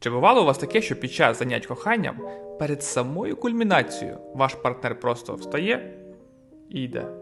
Чи бувало у вас таке, що під час занять коханням перед самою кульмінацією ваш партнер просто встає і йде?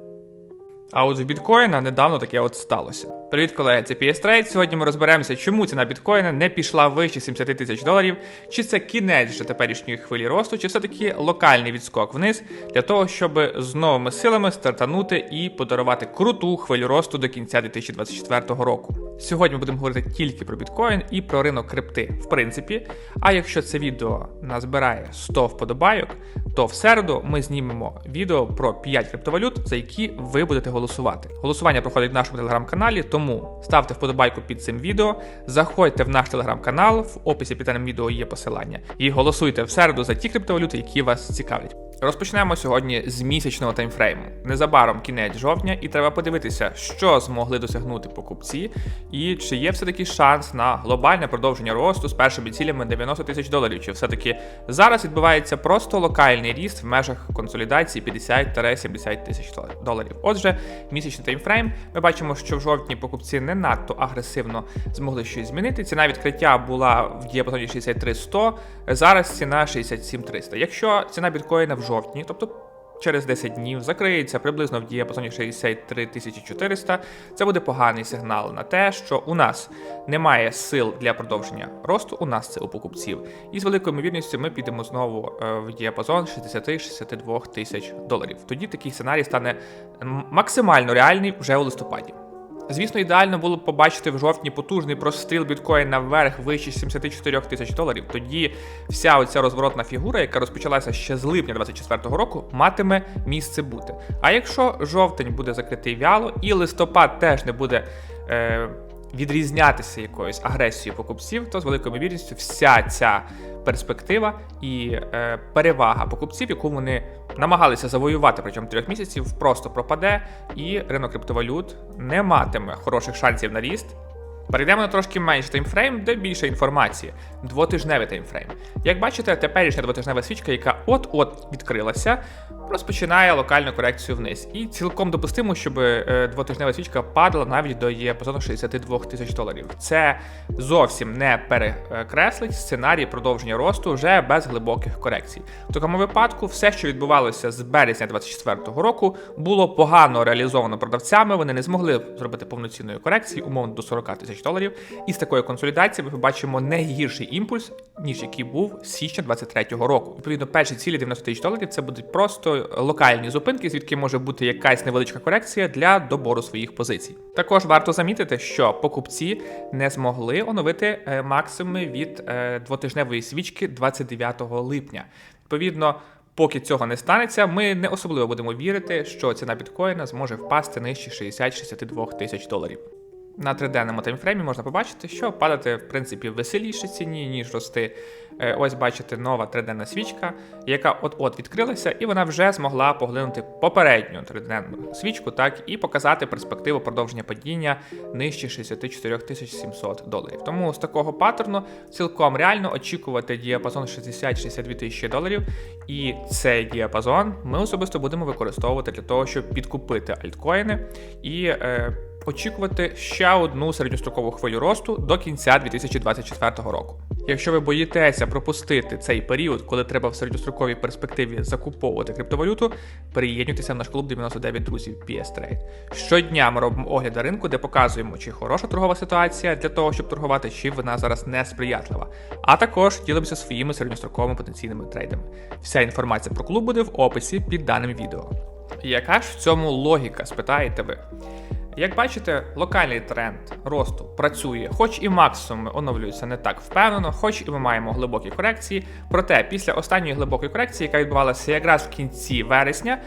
А от в біткоїна недавно таке от сталося. Привіт, колеги, це PS. Сьогодні ми розберемося, чому ціна біткоїна не пішла вище 70 тисяч доларів, чи це кінець вже теперішньої хвилі росту, чи все-таки локальний відскок вниз для того, щоб з новими силами стартанути і подарувати круту хвилю росту до кінця 2024 року. Сьогодні ми будемо говорити тільки про біткоін і про ринок крипти, в принципі. А якщо це відео назбирає 100 вподобайок, то в середу ми знімемо відео про 5 криптовалют, за які ви будете голосувати. Голосування проходить в нашому телеграм-каналі, тому ставте вподобайку під цим відео, заходьте в наш телеграм-канал, в описі під даним відео є посилання, і голосуйте в середу за ті криптовалюти, які вас цікавлять. Розпочнемо сьогодні з місячного таймфрейму. Незабаром кінець жовтня, і треба подивитися, що змогли досягнути покупці, і чи є все-таки шанс на глобальне продовження росту з першими цілями 90 тисяч доларів. Чи все-таки зараз відбувається просто локальний ріст в межах консолідації 50-70 тисяч доларів. Отже, місячний таймфрейм. Ми бачимо, що в жовтні покупці не надто агресивно змогли щось змінити. Ціна відкриття була в діапазоні 63-100, зараз ціна 67-300. Якщо ціна біткоїна в жовтні, тобто через 10 днів, закриється приблизно в діапазоні 63 400, це буде поганий сигнал на те, що у нас немає сил для продовження росту. У нас це у покупців, і з великою ймовірністю ми підемо знову е, в діапазон 60-62 тисяч доларів. Тоді такий сценарій стане максимально реальний вже у листопаді. Звісно, ідеально було б побачити в жовтні потужний простріл біткоїна вверх вище 74 тисяч доларів. Тоді вся оця розворотна фігура, яка розпочалася ще з липня 2024 року, матиме місце бути. А якщо жовтень буде закритий вяло, і листопад теж не буде. Е, Відрізнятися якоюсь агресією покупців, то з великою ймовірністю вся ця перспектива і е, перевага покупців, яку вони намагалися завоювати протягом трьох місяців, просто пропаде, і ринок криптовалют не матиме хороших шансів на ріст. Перейдемо на трошки менший таймфрейм, де більше інформації. Двотижневий таймфрейм. Як бачите, теперішня двотижнева свічка, яка от-от відкрилася, розпочинає локальну корекцію вниз. І цілком допустимо, щоб е, двотижнева свічка падала навіть до діапазону 62 тисяч доларів. Це зовсім не перекреслить сценарій продовження росту вже без глибоких корекцій. В такому випадку, все, що відбувалося з березня 2024 року, було погано реалізовано продавцями. Вони не змогли зробити повноцінної корекції, умовно до 40 тисяч доларів. І з такої консолідації ми побачимо не гірший імпульс, ніж який був січня 2023 року. Відповідно, перші цілі 90 тисяч доларів це будуть просто локальні зупинки, звідки може бути якась невеличка корекція для добору своїх позицій. Також варто замітити, що покупці не змогли оновити е, максимуми від е, двотижневої свічки 29 липня. Відповідно. Поки цього не станеться, ми не особливо будемо вірити, що ціна біткоїна зможе впасти нижче 60-62 тисяч доларів на триденному таймфреймі можна побачити, що падати, в принципі, веселіше ціні, ніж рости. Е, ось бачите, нова триденна свічка, яка от-от відкрилася, і вона вже змогла поглинути попередню триденну свічку, так і показати перспективу продовження падіння нижче 64 700 доларів. Тому з такого паттерну цілком реально очікувати діапазон 60-62 тисячі доларів. І цей діапазон ми особисто будемо використовувати для того, щоб підкупити альткоїни і. Е, очікувати ще одну середньострокову хвилю росту до кінця 2024 року. Якщо ви боїтеся пропустити цей період, коли треба в середньостроковій перспективі закуповувати криптовалюту, приєднуйтеся в наш клуб 99 друзів PS Trade. Щодня ми робимо огляди ринку, де показуємо, чи хороша торгова ситуація для того, щоб торгувати, чи вона зараз несприятлива. А також ділимося своїми середньостроковими потенційними трейдами. Вся інформація про клуб буде в описі під даним відео. Яка ж в цьому логіка, спитаєте ви? Як бачите, локальний тренд росту працює, хоч і максимуми оновлюються не так впевнено, хоч і ми маємо глибокі корекції. Проте після останньої глибокої корекції, яка відбувалася якраз в кінці вересня,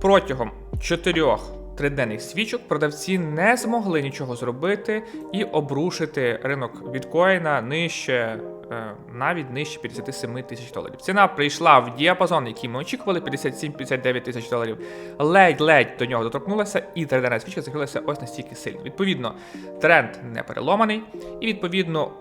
протягом чотирьох триденних свічок продавці не змогли нічого зробити і обрушити ринок біткоїна нижче Е, навіть нижче 57 тисяч доларів. Ціна прийшла в діапазон, який ми очікували, 57-59 тисяч доларів. Ледь-ледь до нього доторкнулася, і триденна свічка закрилася ось настільки сильно. Відповідно, тренд не переломаний, і відповідно.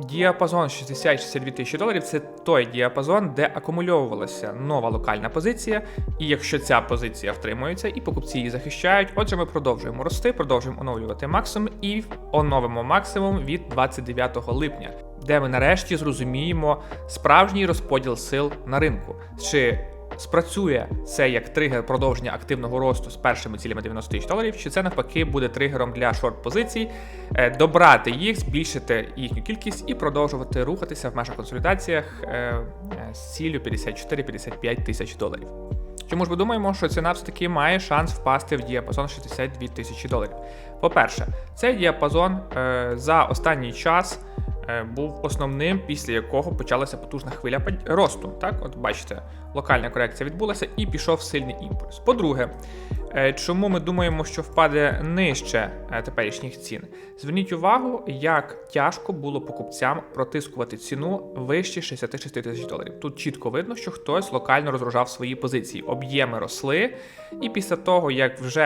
Діапазон 60-62 тисячі доларів це той діапазон, де акумульовувалася нова локальна позиція. І якщо ця позиція втримується і покупці її захищають, отже, ми продовжуємо рости, продовжуємо оновлювати максимум і оновимо максимум від 29 липня, де ми нарешті зрозуміємо справжній розподіл сил на ринку. Чи спрацює це як тригер продовження активного росту з першими цілями 90 тисяч доларів, чи це навпаки буде тригером для шорт-позицій, е, добрати їх, збільшити їхню кількість і продовжувати рухатися в межах консолідаціях е, е, з ціллю 54-55 тисяч доларів. Чому ж ми думаємо, що ціна все-таки має шанс впасти в діапазон 62 тисячі доларів? По-перше, цей діапазон е, за останній час е, був основним, після якого почалася потужна хвиля росту. Так, от бачите, локальна корекція відбулася і пішов сильний імпульс. По-друге, е, чому ми думаємо, що впаде нижче е, теперішніх цін? Зверніть увагу, як тяжко було покупцям протискувати ціну вище 66 тисяч доларів. Тут чітко видно, що хтось локально розгружав свої позиції, об'єми росли, і після того, як вже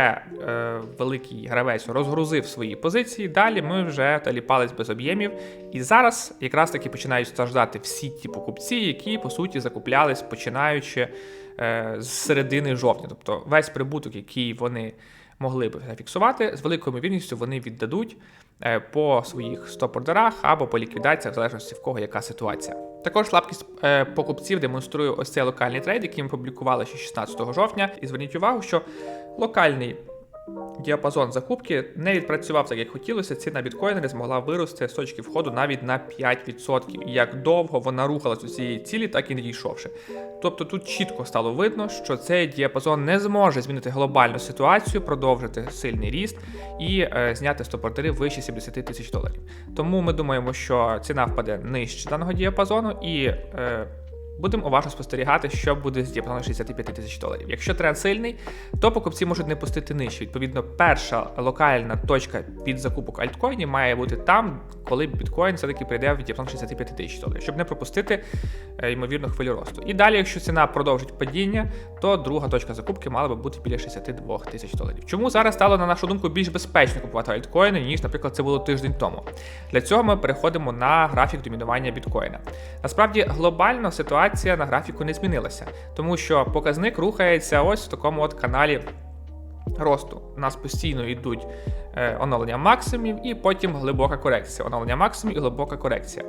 е, великий гравець розгрузив свої позиції, далі ми вже таліпались без об'ємів. І зараз якраз таки починають страждати всі ті покупці, які по суті закуплялись починаючи е, з середини жовтня. Тобто весь прибуток, який вони могли б зафіксувати, з великою ймовірністю вони віддадуть е, по своїх стоп-ордерах або по ліквідаціях, в залежності в кого яка ситуація. Також слабкість е, покупців демонструє ось цей локальний трейд, який ми публікували ще 16 жовтня. І зверніть увагу, що локальний діапазон закупки не відпрацював так, як хотілося. Ціна біткоїна не змогла вирости з точки входу навіть на 5%. І як довго вона рухалась до цієї цілі, так і не дійшовши. Тобто тут чітко стало видно, що цей діапазон не зможе змінити глобальну ситуацію, продовжити сильний ріст і е, зняти стопортери вище 70 тисяч доларів. Тому ми думаємо, що ціна впаде нижче даного діапазону і. Е, Будемо уважно спостерігати, що буде з діапазоном 65 тисяч доларів. Якщо тренд сильний, то покупці можуть не пустити нижче. Відповідно, перша локальна точка під закупок альткоїнів має бути там, коли біткоін все-таки прийде в діапазон 65 тисяч доларів, щоб не пропустити е, ймовірно хвилю росту. І далі, якщо ціна продовжить падіння, то друга точка закупки мала би бути біля 62 тисяч доларів. Чому зараз стало, на нашу думку, більш безпечно купувати альткоїни, ніж, наприклад, це було тиждень тому? Для цього ми переходимо на графік домінування біткоїна. Насправді глобально ситуація на графіку не змінилася, тому що показник рухається ось в такому от каналі росту. У нас постійно йдуть е, оновлення максимумів і потім глибока корекція. Оновлення максимумів і глибока корекція.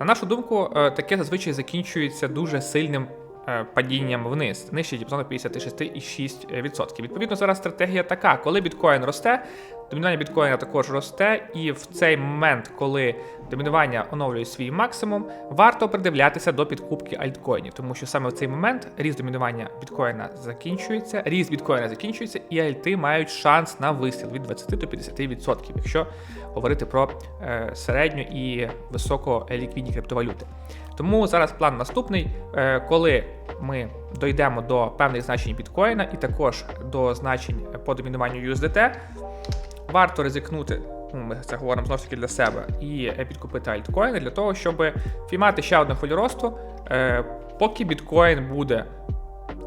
На нашу думку, е, таке зазвичай закінчується дуже сильним е, падінням вниз, нижче діапазону 56,6%. Відповідно, зараз стратегія така: коли біткоін росте, домінування біткоїна також росте, і в цей момент, коли домінування оновлює свій максимум, варто придивлятися до підкупки альткоїнів, тому що саме в цей момент ріст домінування біткоїна закінчується, ріст біткоїна закінчується, і альти мають шанс на вистріл від 20 до 50%, якщо говорити про е, середню і високоліквідні криптовалюти. Тому зараз план наступний, е, коли ми дійдемо до певних значень біткоїна і також до значень по домінуванню USDT, варто ризикнути. ну, Ми це говоримо знову таки для себе, і е, підкупити альткоїни для того, щоб піймати ще одну хвилю росту, е, поки біткоін буде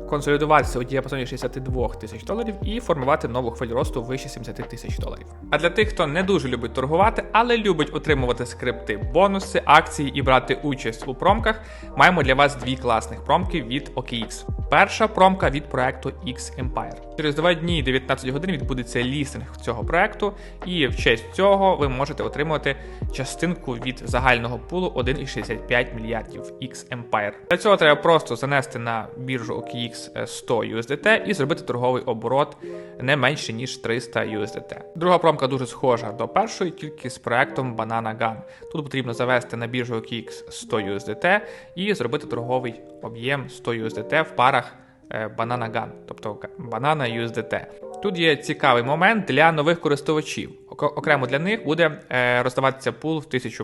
консолідуватися у діапазоні 62 тисяч доларів і формувати нову хвилю росту вище 70 тисяч доларів. А для тих, хто не дуже любить торгувати, але любить отримувати скрипти, бонуси, акції і брати участь у промках, маємо для вас дві класних промки від OKX. Перша промка від проекту X Empire. Через два дні 19 годин відбудеться лістинг цього проекту, і в честь цього ви можете отримати частинку від загального пулу 1,65 мільярдів X Empire. Для цього треба просто занести на біржу OKX 100 USDT і зробити торговий оборот не менше ніж 300 USDT. Друга промка дуже схожа до першої, тільки з проектом Banana Gun. Тут потрібно завести на біржу OKX 100 USDT і зробити торговий об'єм 100 USDT в парах е, Banana Gun, тобто Banana USDT. Тут є цікавий момент для нових користувачів. Окремо для них буде е, роздаватися пул в 1000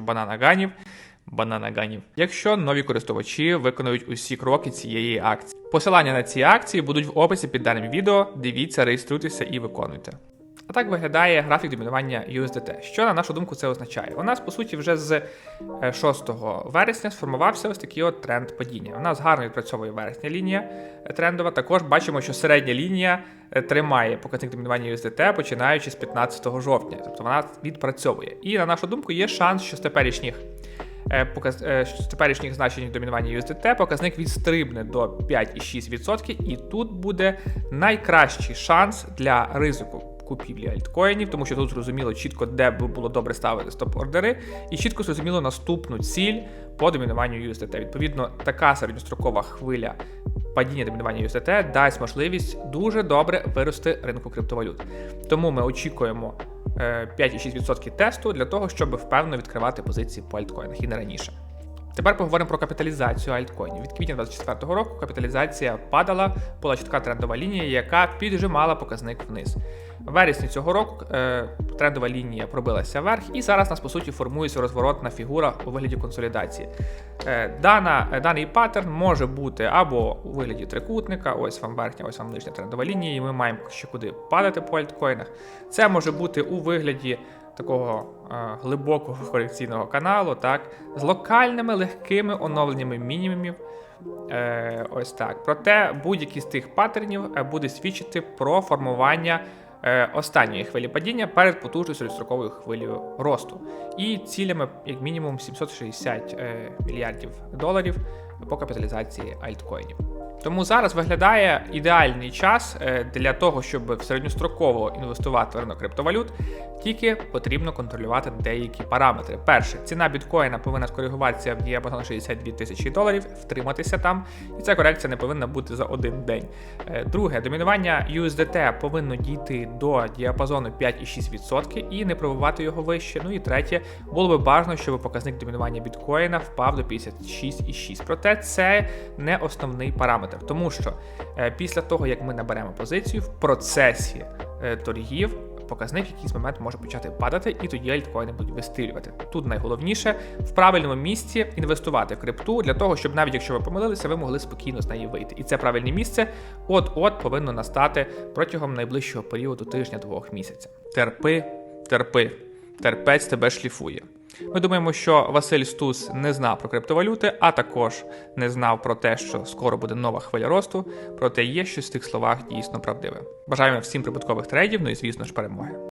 бананаганів. Бананаганів, якщо нові користувачі виконують усі кроки цієї акції. Посилання на ці акції будуть в описі під даним відео. Дивіться, реєструйтеся і виконуйте. А так виглядає графік домінування USDT. Що на нашу думку це означає? У нас по суті вже з е, 6 вересня сформувався ось такий от тренд падіння. У нас гарно відпрацьовує вересня лінія е, трендова. Також бачимо, що середня лінія е, тримає показник домінування USDT, починаючи з 15 жовтня. Тобто вона відпрацьовує. І на нашу думку, є шанс, що з теперішніх е, е, теперішніх значень домінування USDT показник відстрибне до 5,6%, і тут буде найкращий шанс для ризику. Купівлі альткоїнів, тому що тут зрозуміло чітко, де би було добре ставити стоп-ордери, і чітко зрозуміло наступну ціль по домінуванню USDT. Відповідно, така середньострокова хвиля падіння домінування USDT дасть можливість дуже добре вирости ринку криптовалют. Тому ми очікуємо е, 5,6% тесту для того, щоб впевнено відкривати позиції по альткоїнах і не раніше. Тепер поговоримо про капіталізацію альткоїнів. Від квітня 2024 року капіталізація падала, була чітка трендова лінія, яка піджимала показник вниз. В вересні цього року е, трендова лінія пробилася вверх, і зараз нас по суті формується розворотна фігура у вигляді консолідації. Е, дана, е, даний паттерн може бути або у вигляді трикутника, ось вам верхня, ось вам нижня трендова лінія, і ми маємо ще куди падати по альткоїнах. Це може бути у вигляді такого е, глибокого корекційного каналу, так, з локальними легкими оновленнями мінімумів. Е, ось так. Проте будь-який з тих паттернів е, буде свідчити про формування е, останньої хвилі падіння перед потужною середньостроковою хвилею росту. І цілями, як мінімум, 760 е, мільярдів доларів по капіталізації альткоїнів. Тому зараз виглядає ідеальний час е, для того, щоб середньостроково інвестувати в ринок криптовалют, тільки потрібно контролювати деякі параметри. Перше, ціна біткоїна повинна скоригуватися в діапазон 62 тисячі доларів, втриматися там, і ця корекція не повинна бути за один день. Е, Друге, домінування USDT повинно дійти до діапазону 5,6% і не пробувати його вище. Ну і третє, було би бажано, щоб показник домінування біткоїна впав до 56,6%. Проте це не основний параметр, тому що е, після того, як ми наберемо позицію в процесі е, торгів. Показник якийсь момент може почати падати, і тоді альткоїни будуть вистрілювати. Тут найголовніше в правильному місці інвестувати в крипту для того, щоб навіть якщо ви помилилися, ви могли спокійно з неї вийти. І це правильне місце от-от повинно настати протягом найближчого періоду тижня-двох місяця. Терпи, терпи, терпець тебе шліфує. Ми думаємо, що Василь Стус не знав про криптовалюти, а також не знав про те, що скоро буде нова хвиля росту. Проте є щось в тих словах дійсно правдиве. Бажаємо всім прибуткових трейдів, ну і звісно ж перемоги.